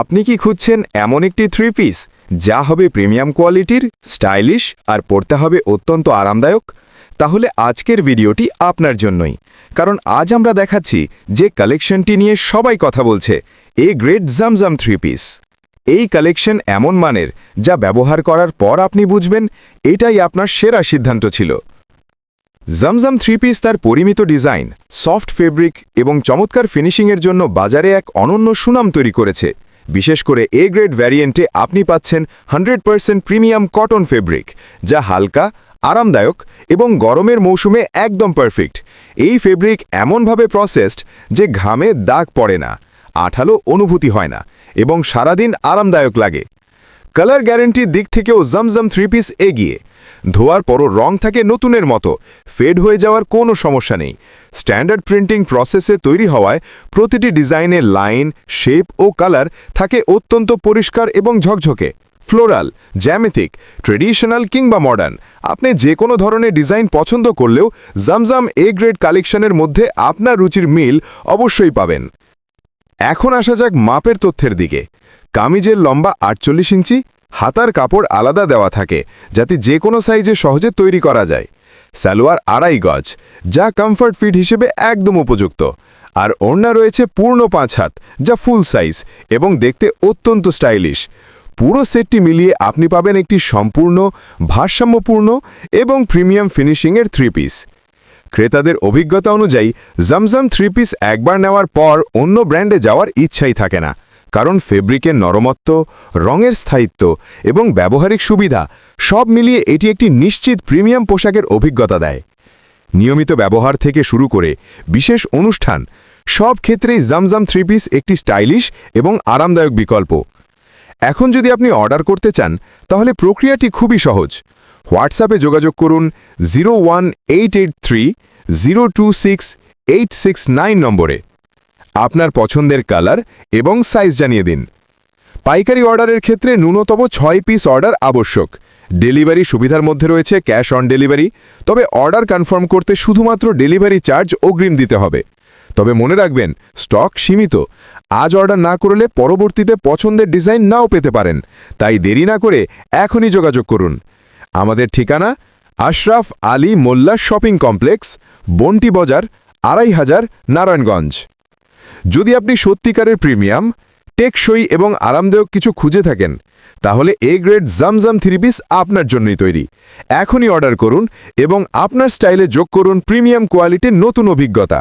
আপনি কি খুঁজছেন এমন একটি থ্রি পিস যা হবে প্রিমিয়াম কোয়ালিটির স্টাইলিশ আর পড়তে হবে অত্যন্ত আরামদায়ক? তাহলে আজকের ভিডিওটি আপনার জন্যই। কারণ আজ আমরা দেখাচ্ছি যে কালেকশনটি নিয়ে সবাই কথা বলছে a great Zamzam three piece এই কালেকশন এমন মানের যা ব্যবহার করার পর আপনি বুঝবেন এটাই আপনার সেরা সিদ্ধান্ত ছিল। জমজম থ্রি পিস তার পরিমিত ডিজাইন সফট ফেব্রিক এবং চমৎকার ফিনিশিংয়ের জন্য বাজারে এক অনন্য সুনাম তৈরি করেছে। বিশেষ করে এ গ্রেড ভ্যারিয়েন্টে আপনি পাচ্ছেন হান্ড্রেড প্রিমিয়াম কটন ফেব্রিক যা হালকা, আরামদায়ক এবং গরমের মৌসুমে একদম পারফেক্ট এই ফেব্রিক এমনভাবে প্রসেসড যে ঘামে দাগ পড়ে না, আঠালো অনুভূতি হয় না এবং সারাদিন আরামদায়ক লাগে। কালার গ্যারেন্টির দিক থেকেও জমজম থ্রি পিস এগিয়ে। ধোয়ার পরও রং থাকে নতুনের মতো। ফেড হয়ে যাওয়ার কোনো সমস্যা নেই। স্ট্যান্ডার্ড প্রিন্টিং প্রসেসে তৈরি হওয়ায় প্রতিটি ডিজাইনের লাইন শেপ ও কালার থাকে অত্যন্ত পরিষ্কার এবং ঝকঝকে। ফ্লোরাল জ্যামিতিক ট্রেডিশনাল কিংবা মডার্ন আপনি যে কোনো ধরনের ডিজাইন পছন্দ করলেও জমজম এ গ্রেড কালেকশনের মধ্যে আপনার রুচির মিল অবশ্যই পাবেন। এখন আসা যাক মাপের তথ্যের দিকে। কামিজের লম্বা আটচল্লিশ ইঞ্চি, হাতার কাপড় আলাদা দেওয়া থাকে, যাতে যে কোনো সাইজে সহজে তৈরি করা যায়। সালোয়ার আড়াই গজ, যা কমফর্ট ফিট হিসেবে একদম উপযুক্ত। আর ওড়না রয়েছে পূর্ণ পাঁচ হাত, যা ফুল সাইজ এবং দেখতে অত্যন্ত স্টাইলিশ পুরো সেটটি মিলিয়ে আপনি পাবেন একটি সম্পূর্ণ, ভারসাম্যপূর্ণ এবং প্রিমিয়াম ফিনিশিংয়ের থ্রি পিস ক্রেতাদের অভিজ্ঞতা অনুযায়ী জমজম থ্রি পিস একবার নেওয়ার পর অন্য ব্র্যান্ডে যাওয়ার ইচ্ছাই থাকে না। কারণ ফেব্রিকের নরমত্ব, রঙের স্থায়িত্ব এবং ব্যবহারিক সুবিধা সব মিলিয়ে এটি একটি নিশ্চিত প্রিমিয়াম পোশাকের অভিজ্ঞতা দেয়। নিয়মিত ব্যবহার থেকে শুরু করে বিশেষ অনুষ্ঠান সব ক্ষেত্রেই জমজম থ্রি পিস একটি স্টাইলিশ এবং আরামদায়ক বিকল্প। এখন যদি আপনি অর্ডার করতে চান, তাহলে প্রক্রিয়াটি খুবই সহজ। হোয়াটসঅ্যাপে যোগাযোগ করুন জিরো নম্বরে। আপনার পছন্দের কালার এবং সাইজ জানিয়ে দিন। পাইকারি অর্ডারের ক্ষেত্রে ন্যূনতম ছয় পিস অর্ডার আবশ্যক। ডেলিভারি সুবিধার মধ্যে রয়েছে ক্যাশ অন ডেলিভারি, তবে অর্ডার কনফার্ম করতে শুধুমাত্র ডেলিভারি চার্জ অগ্রিম দিতে হবে। তবে মনে রাখবেন, স্টক সীমিত। আজ অর্ডার না করলে পরবর্তীতে পছন্দের ডিজাইন নাও পেতে পারেন। তাই দেরি না করে এখনই যোগাযোগ করুন। আমাদের ঠিকানা আশরাফ আলী মোল্লা শপিং কমপ্লেক্স, বন্টি বাজার, আড়াই হাজার নারায়ণগঞ্জ। যদি আপনি সত্যিকারের প্রিমিয়াম, টেকসই এবং আরামদায়ক কিছু খুঁজে থাকেন, তাহলে A grade Zamzam three piece আপনার জন্যই তৈরি। এখনই অর্ডার করুন এবং আপনার স্টাইলে যোগ করুন প্রিমিয়াম কোয়ালিটির নতুন অভিজ্ঞতা।